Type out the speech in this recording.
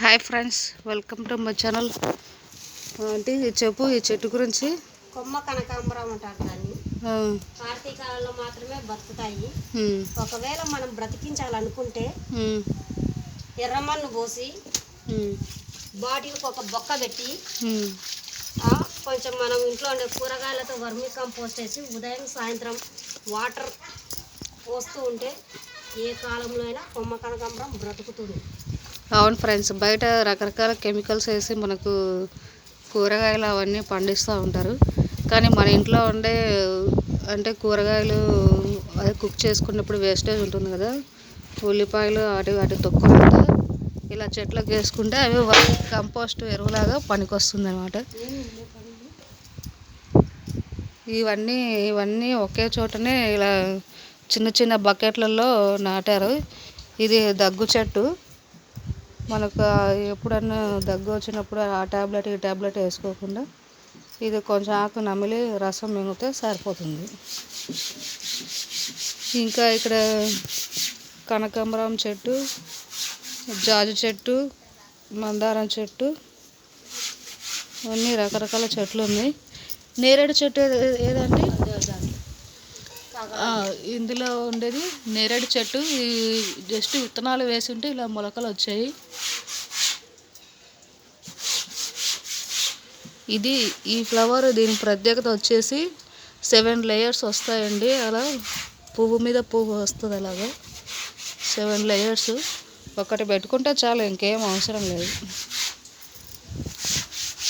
Hi friends welcome to my channel. అంటే చెప్పు ఈ చెట్టు గురించి. కొమ్మ కనకాంబరం అంటారు దాన్ని. కార్తీకాలలో మాత్రమే బతుకుతాయి. ఒకవేళ మనం బ్రతికించాలనుకుంటే ఎర్రమన్ను పోసి బాటిల్కి ఒక బొక్క పెట్టి కొంచెం మనం ఇంట్లో ఉండే కూరగాయలతో వర్మీ కంపోస్ట్ వేసి ఉదయం సాయంత్రం వాటర్ పోస్తూ ఉంటే ఏ కాలంలో అయినా కొమ్మ కనకాంబరం బ్రతుకుతుంది. అవును ఫ్రెండ్స్ బయట రకరకాల కెమికల్స్ వేసి మనకు కూరగాయలు అవన్నీ పండిస్తూ ఉంటారు. కానీ మన ఇంట్లో ఉండే అంటే కూరగాయలు అదే కుక్ చేసుకున్నప్పుడు వేస్టేజ్ ఉంటుంది కదా. ఉల్లిపాయలు వాటి వాటి తొక్కు అంతా ఇలా చెట్లకు వేసుకుంటే అవి కంపోస్ట్ ఎరువులాగా పనికొస్తుంది అనమాట ఇవన్నీ ఇవన్నీ ఒకే చోటనే ఇలా చిన్న చిన్న బకెట్లలో నాటారు. ఇది దగ్గు చెట్టు. మనకు ఎప్పుడన్నా దగ్గు వచ్చినప్పుడు ఆ ట్యాబ్లెట్ ఈ ట్యాబ్లెట్ వేసుకోకుండా ఇది కొంచెం ఆకు నమిలి రసం మింగితే సరిపోతుంది. ఇంకా ఇక్కడ కనకాంబరం చెట్టు జాజి చెట్టు మందారం చెట్టు అన్ని రకరకాల చెట్లు ఉన్నాయి. నేరేడు చెట్టు ఏది- ఏదండి? ఇందులో ఉండేది నేరేడు చెట్టు. ఈ జస్ట్ విత్తనాలు వేసి ఉంటే ఇలా మొలకలు వచ్చాయి. ఇది ఈ ఫ్లవర్ దీని ప్రత్యేకత వచ్చేసి సెవెన్ లేయర్స్ వస్తాయండి. అలా పువ్వు మీద పువ్వు వస్తుంది అలాగా. Seven layers. ఒకటి పెట్టుకుంటే చాలు ఇంకేం అవసరం లేదు.